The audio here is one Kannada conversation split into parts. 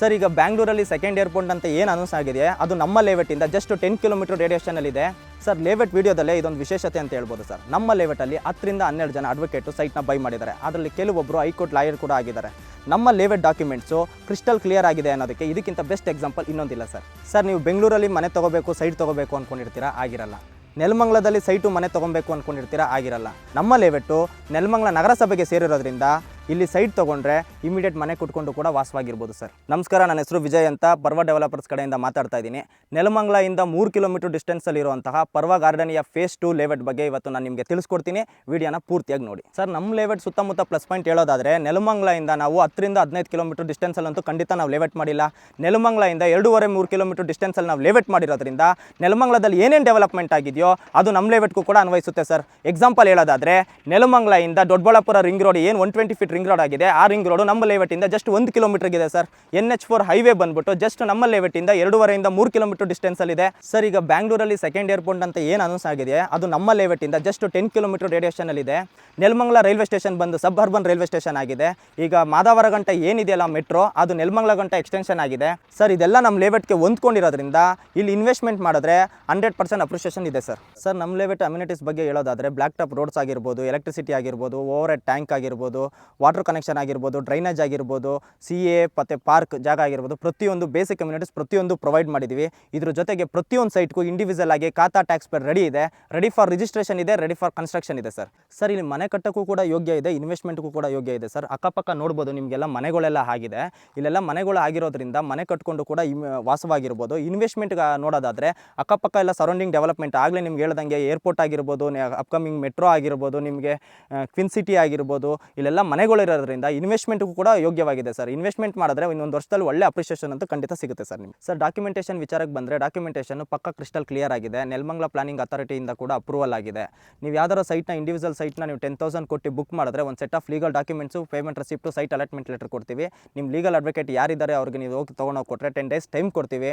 ಸರ್ ಈಗ ಬ್ಯಾಂಗ್ಳೂರಲ್ಲಿ ಸೆಕೆಂಡ್ ಏರ್ಪೋರ್ಟ್ ಅಂತ ಏನು ಅನೌನ್ಸ್ ಆಗಿದೆ? ಅದು ನಮ್ಮ ಲೇವೆಟಿಂದ ಜಸ್ಟ್ ಟೆನ್ ಕಿಲೋಮೀಟರ್ ರೇಡಿಯೇಷನಲ್ಲಿದೆ ಸರ್ ಲೇವೆಟ್ ವಿಡಿಯೋದಲ್ಲೇ ಇದೊಂದು ವಿಶೇಷತೆ ಅಂತ ಹೇಳ್ಬೋದು ಸರ್ ನಮ್ಮ ಲೇವೆಟಲ್ಲಿ ಹತ್ತರಿಂದ ಹನ್ನೆರಡು ಜನ ಅಡ್ವೊಕೇಟು ಸೈಟ್ನ ಬೈ ಮಾಡಿದ್ದಾರೆ. ಅದರಲ್ಲಿ ಕೆಲವೊಬ್ಬರು ಹೈಕೋರ್ಟ್ ಲಾಯರ್ ಕೂಡ ಆಗಿದ್ದಾರೆ. ನಮ್ಮ ಲೇವೆಟ್ ಡಾಕ್ಯುಮೆಂಟ್ಸು ಕ್ರಿಸ್ಟಲ್ ಕ್ಲಿಯರ್ ಆಗಿದೆ ಅನ್ನೋದಕ್ಕೆ ಇದಕ್ಕಿಂತ ಬೆಸ್ಟ್ ಎಕ್ಸಾಂಪಲ್ ಇನ್ನೊಂದಿಲ್ಲ ಸರ್ ಸರ್ ನೀವು ಬೆಂಗಳೂರಲ್ಲಿ ಮನೆ ತೊಗೋಬೇಕು ಸೈಟ್ ತೊಗೋಬೇಕು ಅಂದ್ಕೊಂಡಿರ್ತೀರಾ ಆಗಿರಲ್ಲ. ನೆಲಮಂಗ್ಲದಲ್ಲಿ ಸೈಟು ಮನೆ ತೊಗೊಬೇಕು ಅಂದ್ಕೊಂಡಿರ್ತೀರಾ ಆಗಿರಲ್ಲ. ನಮ್ಮ ಲೇವೆಟ್ಟು ನೆಲಮಂಗ್ಲ ನಗರಸಭೆಗೆ ಸೇರಿರೋದ್ರಿಂದ ಇಲ್ಲಿ ಸೈಟ್ ತೊಗೊಂಡ್ರೆ ಇಮಿಡಿಯೇಟ್ ಮನೆ ಕುಟ್ಕೊಂಡು ಕೂಡ ವಾಸವಾಗಿರ್ಬೋದು ಸರ್. ನಮಸ್ಕಾರ, ನನ್ನ ಹೆಸರು ವಿಜಯ್ ಅಂತ ಪರ್ವ ಡೆವಲಪರ್ಸ್ ಕಡೆಯಿಂದ ಮಾತಾಡ್ತಾ ಇದ್ದೀನಿ. ನೆಲಮಂಗಲದಿಂದ ಮೂರು ಕಿಲೋಮೀಟರ್ ಡಿಸ್ಟೆನ್ಸಲ್ಲಿರುವಂತಹ ಪರ್ವ ಗಾರ್ಡನಿಯ ಫೇಸ್ ಟು ಲೇಔಟ್ ಬಗ್ಗೆ ಇವತ್ತು ನಾನು ನಿಮಗೆ ತಿಳಿಸ್ಕೊಡ್ತೀನಿ. ವಿಡಿಯೋನ ಪೂರ್ತಿಯಾಗಿ ನೋಡಿ. ಸರ್ ನಮ್ಮ ಲೇಔಟ್ ಸುತ್ತಮುತ್ತ ಪ್ಲಸ್ ಪಾಯಿಂಟ್ ಹೇಳೋದಾದರೆ ನೆಲಮಂಗಲದಿಂದ ನಾವು ಹತ್ತರಿಂದ ಹದಿನೈದು ಕಿಲೋಮೀಟರ್ ಡಿಸ್ಟೆನ್ಸಲ್ಲಂತೂ ಖಂಡಿತ ನಾವು ಲೇಔಟ್ ಮಾಡಿಲ್ಲ. ನೆಲಮಂಗಲದಿಂದ ಎರಡೂವರೆ, ಮೂರು ಕಿಲೋಮೀಟರ್ ಡಿಸ್ಟೆನ್ಸಲ್ಲಿ ನಾವು ಲೇಔಟ್ ಮಾಡಿರೋದ್ರಿಂದ ನೆಲಮಂಗ್ಲದಲ್ಲಿ ಏನೇನು ಡೆವಲಪ್ಮೆಂಟ್ ಆಗಿದೆಯೋ ಅದು ನಮ್ಮ ಲೇಔಟ್ಗೂ ಕೂಡ ಅನ್ವಯಿಸುತ್ತೆ ಸರ್. ಎಕ್ಸಾಂಪಲ್ ಹೇಳೋದಾದರೆ ನೆಲಮಂಗಲದಿಂದ ದೊಡ್ಡಬಳ್ಳಾಪುರ ರಿಂಗ್ ರೋಡ್ ಏನು one twenty feet ring road ಆಗಿದೆ. ಆ ರಿಂಗ್ ರೋಡು ನಮ್ಮ ಲೇಔಟಿಂದ ಜಸ್ಟ್ ಒಂದು ಕಿಲೋಮೀಟರ್ಗಿದೆ sir. N H four highway ಬಂದ್ಬಿಟ್ಟು ಜಸ್ಟ್ ನಮ್ಮ ಲೇಔಟಿಂದ ಎರಡೂವರೆಯಿಂದ ಮೂರು ಕಿಲೋಮೀಟರ್ ಡಿಸ್ಟೆನ್ಸಲ್ಲಿದೆ ಸರ್, ಈಗ ಬ್ಯಾಂಗ್ಳೂರಲ್ಲಿ ಸೆಕೆಂಡ್ ಏರ್ಪೋರ್ಟ್ ಅಂತ ಏನು ಅನೌನ್ಸ್ ಆಗಿದೆ, ಅದು ನಮ್ಮ ಲೇಔಟಿಂದ ಜಸ್ಟ್ ಟೆನ್ ಕಿಲೋಮೀಟರ್ ರೇಡಿಯೇಷನಲ್ಲಿದೆ ನೆಲಮಂಗಲ ರೈಲ್ವೆ ಸ್ಟೇಷನ್ ಬಂದು ಸಬ್ ಅರ್ಬನ್ ರೈಲ್ವೆ ಸ್ಟೇಷನ್ ಆಗಿದೆ. ಈಗ ಮಾದಾವರ ಗಂಟ ಏನಿದೆಯಲ್ಲ ಮೆಟ್ರೋ, ಅದು ನೆಲಮಂಗಲ ಗಂಟ ಎಕ್ಸ್ಟೆನ್ಷನ್ ಆಗಿದೆ. ಸರ್, ಇದೆಲ್ಲ ನಮ್ಮ ಲೇಔಟ್ಗೆ ಹೊಂದ್ಕೊಂಡಿರೋದ್ರಿಂದ ಇಲ್ಲಿ ಇನ್ವೆಸ್ಟ್ಮೆಂಟ್ ಮಾಡಿದ್ರೆ ಹಂಡ್ರೆಡ್ ಪರ್ಸೆಂಟ್ ಅಪ್ರಿಷಿಯೇಷನ್ ಇದೆ ಸರ್. ಸರ್, ನಮ್ಮ ಲೇಔಟ್ ಅಮ್ಯುನಿಟೀಸ್ ಬಗ್ಗೆ ಹೇಳೋದಾದರೆ ಬ್ಲಾಕ್ ಟಾಪ್ ರೋಡ್ಸ್ ಆಗಿರ್ಬೋದು ಎಲೆಕ್ಟ್ರಿಸಿಟಿ ಆಗಿರ್ಬೋದು ಓವರ್ ಟ್ಯಾಂಕ್ ಆಗಿರ್ಬೋದು ವಾಟರ್ ಕನೆಕ್ಷನ್ ಆಗಿರ್ಬೋದು ಡ್ರೈನೇಜ್ ಆಗಿರ್ಬೋದು ಸಿ ಎ ಮತ್ತು ಪಾರ್ಕ್ ಜಾಗ ಆಗಿರ್ಬೋದು, ಪ್ರತಿಯೊಂದು ಬೇಸಿಕ್ ಕಮ್ಯುನಿಟೀಸ್ ಪ್ರತಿಯೊಂದು ಪ್ರೊವೈಡ್ ಮಾಡಿದ್ದೀವಿ ಇದ್ರ ಜೊತೆಗೆ ಪ್ರತಿಯೊಂದು ಸೈಟ್ಗೂ ಇಂಡಿವಿಜುವಲ್ ಆಗಿ ಖಾತಾ ಟ್ಯಾಕ್ಸ್ ಪೇರ್ ರೆಡಿ ಇದೆ. ರೆಡಿ ಫಾರ್ ರಿಜಿಸ್ಟ್ರೇಷನ್ ಇದೆ ರೆಡಿ ಫಾರ್ ಕನ್ಸ್ಟ್ರಕ್ಷನ್ ಇದೆ ಸರ್ ಸರ್ ಇಲ್ಲಿ ಮನೆ ಕಟ್ಟೋಕ್ಕೂ ಕೂಡ ಯೋಗ್ಯ ಇದೆ ಇನ್ವೆಸ್ಟ್ಮೆಂಟ್ಗೂ ಕೂಡ ಯೋಗ್ಯ ಇದೆ ಸರ್ ಅಕ್ಕಪಕ್ಕ ನೋಡ್ಬೋದು, ನಿಮಗೆಲ್ಲ ಮನೆಗಳೆಲ್ಲ ಆಗಿದೆ. ಇಲ್ಲೆಲ್ಲ ಮನೆಗಳು ಆಗಿರೋದ್ರಿಂದ ಮನೆ ಕಟ್ಕೊಂಡು ಕೂಡ ವಾಸವಾಗಿರ್ಬೋದು. ಇನ್ವೆಸ್ಟ್ಮೆಂಟ್ ನೋಡೋದಾದರೆ, ಅಕ್ಕಪಕ್ಕ ಎಲ್ಲ ಸರೌಂಡಿಂಗ್ ಡೆವಲಪ್ಮೆಂಟ್ ಆಗಲೇ ನಿಮ್ಗೆ ಹೇಳ್ದಂಗೆ ಏರ್ಪೋರ್ಟ್ ಆಗಿರ್ಬೋದು ಅಪ್ಕಮಿಂಗ್ ಮೆಟ್ರೋ ಆಗಿರ್ಬೋದು, ನಿಮಗೆ ಕ್ವಿನ್ ಸಿಟಿ ಆಗಿರ್ಬೋದು, ಇಲ್ಲೆಲ್ಲ ಮನೆಗಳಿರೋದ್ರಿಂದ ಇನ್ವೆಸ್ಟ್ಮೆಂಟ್ಗೂ ಕೂಡ ಯೋಗ್ಯವಾಗಿದೆ ಸರ್. ಇನ್ವೆಸ್ಟ್ಮೆಂಟ್ ಮಾಡಿದ್ರೆ ಇನ್ನೊಂದು ವರ್ಷದಲ್ಲಿ ಒಳ್ಳೆ ಅಪ್ರಿಷಿಯೇಷನ್ ಅಂತೂ ಖಂಡಿತ ಸಿಗುತ್ತೆ ಸರ್ ನಿಮ್ಗೆ. ಸರ್ ಡಾಕ್ಯುಮೆಂಟೇಷನ್ ವಿಚಾರಕ್ಕೆ ಬಂದರೆ ಡಾಕ್ಯುಮೆಂಟೇಷನ್ ಪಕ್ಕ ಕ್ರಿಸ್ಟಲ್ ಕ್ಲಿಯರ್ ಆಗಿದೆ. ನೆಲಮಂಗ್ಲ ಪ್ಲಾನಿಂಗ್ ಅಥಾರಿಟಿಯಿಂದ ಕೂಡ ಅಪ್ರೂವಲ್ ಆಗಿದೆ. ನೀವು ಯಾವ್ದಾರ ಸೈಟ್ನ ಇಂಡಿವಿಜುವಲ್ ಸೈಟ್ನ ನೀವು ಟೆನ್ ತೌಸಂಡ್ ಕೊಟ್ಟು ಬುಕ್ ಮಾಡಿದ್ರೆ ಒಂದು set of legal documents payment receipt site allotment letter ಕೊಡ್ತೀವಿ. ನಿಮ್ಮ ಲೀಗಲ್ ಅಡ್ವೊಕೇಟ್ ಯಾರಿದ್ದಾರೆ ಅವ್ರಿಗೆ ನೀವು ಹೋಗಿ ತೊಗೊಂಡೋಗಿ ಕೊಟ್ಟರೆ ಟೆನ್ ಡೇಸ್ ಟೈಮ್ ಕೊಡ್ತೀವಿ.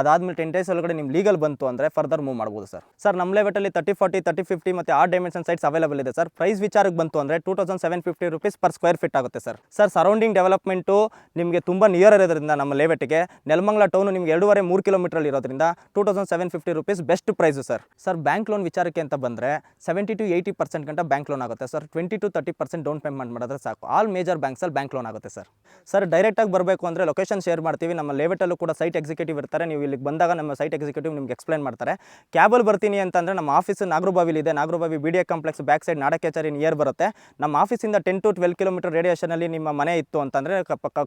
ಅದಾದಮೇಲೆ ಟೆನ್ ಡೇಸ್ ಒಳಗಡೆ ನಿಮ್ಮ ಲೀಗಲ್ ಬಂತು ಅಂದರೆ ಫರ್ದರ್ ಮೂವ್ ಮಾಡ್ಬೋದು ಸರ್ ಸರ್ ನಮ್ಮ ಲೆವೆಟಲ್ಲಿ ತರ್ಟಿ ಫಾರ್ಟಿ ತರ್ಟಿ ಫಿಫ್ಟಿ ಮತ್ತು ಆರ್ ಡೈಮೆನ್ಷನ್ ಸೈಟ್ಸ್ ಅವೈಲೇಬಲ್ ಇದೆ ಸರ್ ಪ್ರೈಸ್ ವಿಚಾರಕ್ಕೆ ಬಂತು ಅಂದರೆ two thousand seven fifty rupees per square feet ಆಗುತ್ತೆ ಸರ್ ಸರ್ ಸರೌಂಡಿಂಗ್ ಡೆವಲಪ್ಮೆಂಟು ನಿಮಗೆ ತುಂಬ ನಿಯರ್ ಇರೋದ್ರಿಂದ ನಮ್ಮ ಲೆವೆಟ್ಗೆ ನೆಲಮಂಗ್ಲ ಟೌನು ನಿಮಗೆ ಎರಡೂವರೆ ಮೂರು ಕಿಲೋಮೀಟ್ರಲ್ಲಿ ಇರೋದ್ರಿಂದ two thousand seven fifty rupees best price sir sir bank loan ವಿಚಾರಕ್ಕೆ ಅಂತ ಬಂದರೆ ಸೆವೆಂಟಿ ಟು ಏಯ್ಟಿ ಪರ್ಸೆಂಟ್ ಗಂಟ ಬ್ಯಾಂಕ್ ಲೋನ್ ಆಗುತ್ತೆ sir twenty to thirty percent down payment ಮಾಡಿದ್ರೆ ಸಾಕು. ಆಲ್ ಮೇಜರ್ ಬ್ಯಾಂಕ್ಸಲ್ಲಿ ಬ್ಯಾಂಕ್ ಲೋನ್ ಆಗುತ್ತೆ ಸರ್ ಸರ್ ಡೈರೆಕ್ಟಾಗಿ ಬರಬೇಕು ಅಂದರೆ ಲೊಕೇಶನ್ ಶೇರ್ ಮಾಡ್ತೀವಿ. ನಮ್ಮ ಲೇವೆಟಲ್ಲೂ ಕೂಡ ಸೈಟ್ ಎಕ್ಸಿಕ್ಯೂಟಿವ್ ಇರ್ತಾರೆ. ನೀವು ಇಲ್ಲಿಗೆ ಬಂದಾಗ ನಮ್ಮ ಸೈಟ್ ಎಕ್ಸಿಕ್ಯೂಟಿವ್ ನಿಮ್ಗೆ ಎಕ್ಸ್ಪ್ಲೈನ್ ಮಾಡ್ತಾರೆ. ಕ್ಯಾಬಲ್ಲಿ ಬರ್ತೀನಿ ಅಂತಂದರೆ ನಮ್ಮ ಆಫೀಸ್ ನಾಗರಬಾವಿಲಿ ಇದೆ. Nagarbhavi B D A complex back side ನಾಡಕೇಚರಿ near ಬರುತ್ತೆ. ನಮ್ಮ ಆಫೀಸಿಂದ ಟೆನ್ ಟು ಟ್ವೆಲ್ ಕಿಲೋಮೀಟರ್ ರೇಡಿಯೇಷನಲ್ಲಿ ನಿಮ್ಮ ಮನೆ ಇತ್ತು ಅಂತಂದರೆ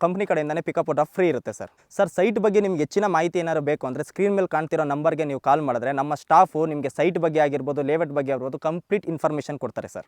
ಕಂಪ್ನಿ ಕಡೆಯಿಂದನೇ ಪಿಕಪ್ ಔಟ್ ಫ್ರೀ ಇರುತ್ತೆ ಸರ್ ಸರ್ ಸೈಟ್ ಬಗ್ಗೆ ನಿಮ್ಗೆ ಹೆಚ್ಚಿನ ಮಾಹಿತಿ ಏನಾದ್ರು ಬೇಕು ಅಂದರೆ ಸ್ಕ್ರೀನ್ ಮೇಲೆ ಕಾಣ್ತಿರೋ ನಂಬರ್ಗೆ ನೀವು ಕಾಲ್ ಮಾಡಿದ್ರೆ ನಮ್ಮ ಸ್ಟಾಫು ನಿಮಗೆ ಸೈಟ್ ಬಗ್ಗೆ ಆಗಿರ್ಬೋದು ಲೇಔಟ್ ಬಗ್ಗೆ ಆಗಿರ್ಬೋದು ಕಂಪ್ಲೀಟ್ ಇನ್ಫಾರ್ಮೇಷನ್ ಕೊಡ್ತಾರೆ ಸರ್